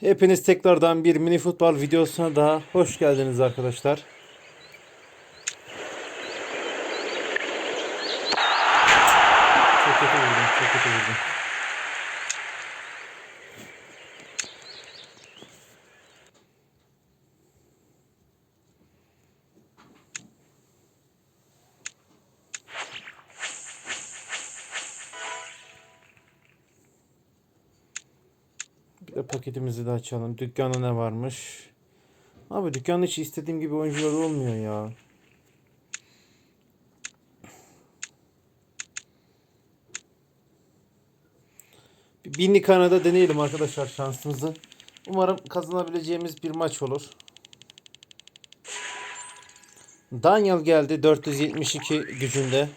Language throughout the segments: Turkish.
Hepiniz tekrardan bir mini futbol videosuna daha hoş geldiniz arkadaşlar. De paketimizi de açalım. Dükkanda ne varmış? Abi dükkanda hiç istediğim gibi oyuncular olmuyor ya. Bir binlik Kanada deneyelim arkadaşlar şansımızı. Umarım kazanabileceğimiz bir maç olur. Daniel geldi 472 gücünde.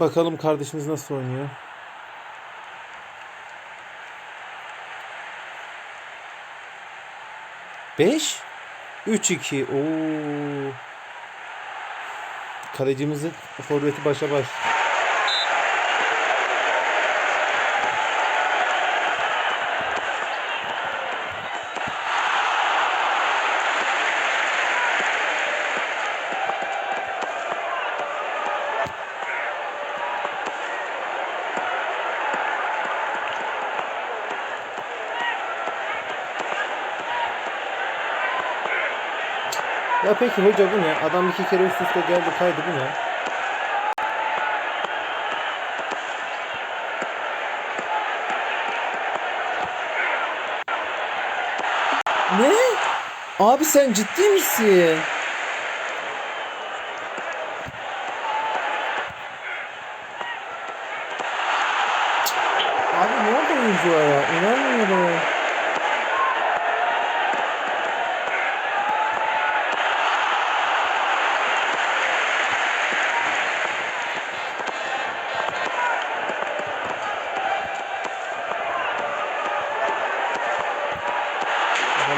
Bakalım kardeşimiz nasıl oynuyor. 5 3-2. Oo. Kalecimizin forveti başa baş. Ya peki hoca bu ne? Adam iki kere üst üste geldi kaydı bu ne? Ne? Abi sen ciddi misin? Abi ne oldu oyuncuya? İnanmıyorum.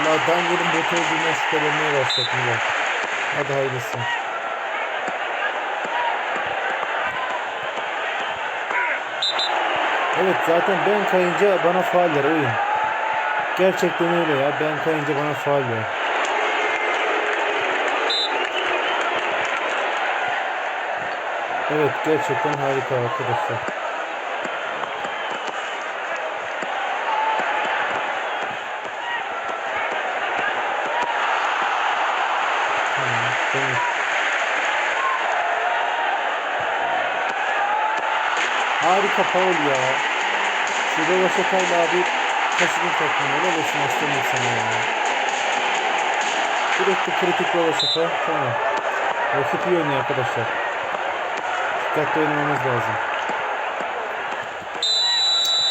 Vallahi yerim bot olduğundan şüphelenmeye başladım ya. Hadi hayırlısı. Evet zaten ben kayınca bana fauller oyun. Gerçekten öyle ya. Ben kayınca bana fauller. Evet gerçekten harika arkadaşlar. Harika Paul ya. Şurada Vaşakay'la abi taşıdın takımı. Helal olsun aslanım sana ya. Bir kritik Vaşakay. Tamam. Rakip iyi oynuyor arkadaşlar. Dikkatli oynamamız lazım.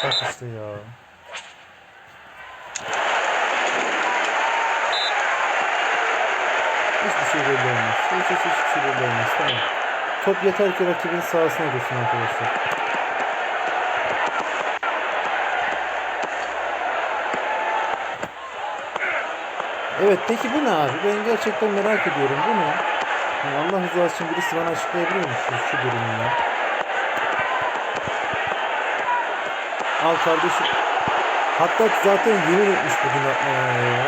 Bak işte ya. Hiçbir şey belli olmaz. Hiç hiç hiçbir şey belli olmaz. Tamam. Top yeter ki rakibin sahasına geçsin arkadaşlar. Evet peki bu ne abi? Ben gerçekten merak ediyorum. Bu ne? Yani Allah rızası için birisi bana açıklayabiliyor mu şu, şu durumu ya? Al kardeşim. Hatta zaten yemin etmiş bugün yapmaya ya.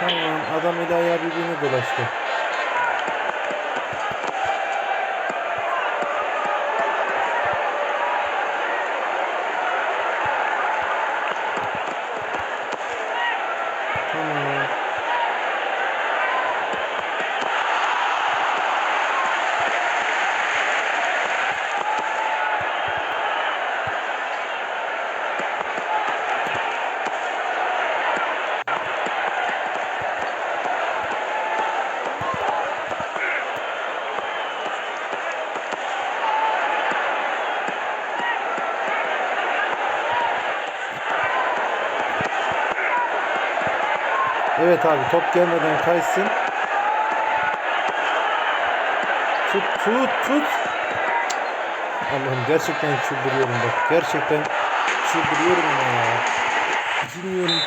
Tamam adam eli ayağı birbirine dolaştı. Evet abi top gelmeden kaysın. Tut tut tut. Allah'ım gerçekten çıldırıyorum bak. Gerçekten çıldırıyorum ya. Bilmiyorum.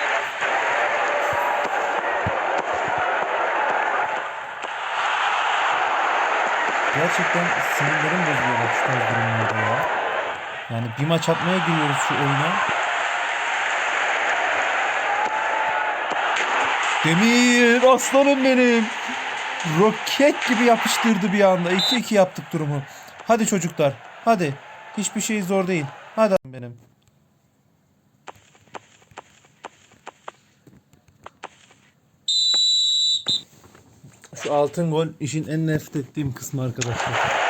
Gerçekten sinirlerim bozuyor bak şu durumlarda ya. Yani bir maç atmaya giriyoruz şu oyuna. Demir aslanım benim. Roket gibi yapıştırdı bir anda. 2-2 yaptık durumu. Hadi çocuklar. Hadi. Hiçbir şey zor değil. Hadi benim. Şu altın gol işin en nefret ettiğim kısmı arkadaşlar.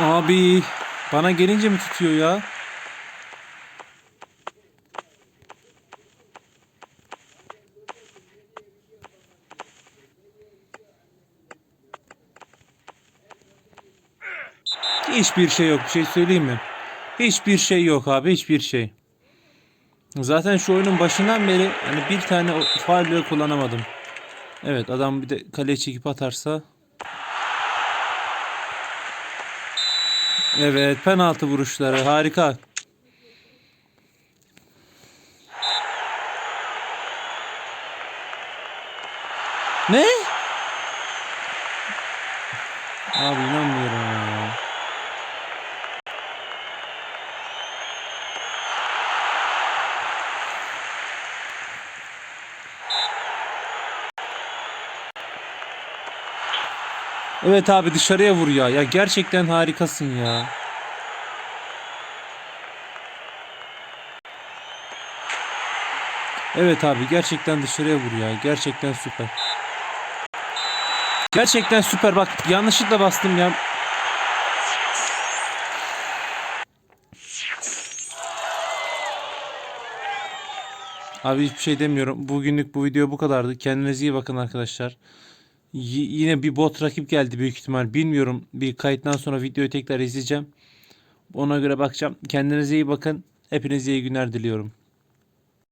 Abi bana gelince mi tutuyor ya? Hiçbir şey yok. Bir şey söyleyeyim mi? Hiçbir şey yok abi. Hiçbir şey. Zaten şu oyunun başından beri hani bir tane bile kullanamadım. Evet adam bir de kaleye çekip atarsa. Evet penaltı vuruşları harika. Ne? Abi inanmıyorum ya. Evet abi dışarıya vur ya. Ya gerçekten harikasın ya. Evet abi gerçekten dışarıya vur ya. Gerçekten süper. Gerçekten süper. Bak yanlışlıkla bastım ya. Abi hiçbir şey demiyorum. Bugünlük bu video bu kadardı. Kendinize iyi bakın arkadaşlar. Yine bir bot rakip geldi büyük ihtimal. Bilmiyorum. Bir kayıttan sonra videoyu tekrar izleyeceğim. Ona göre bakacağım. Kendinize iyi bakın. Hepinize iyi günler diliyorum.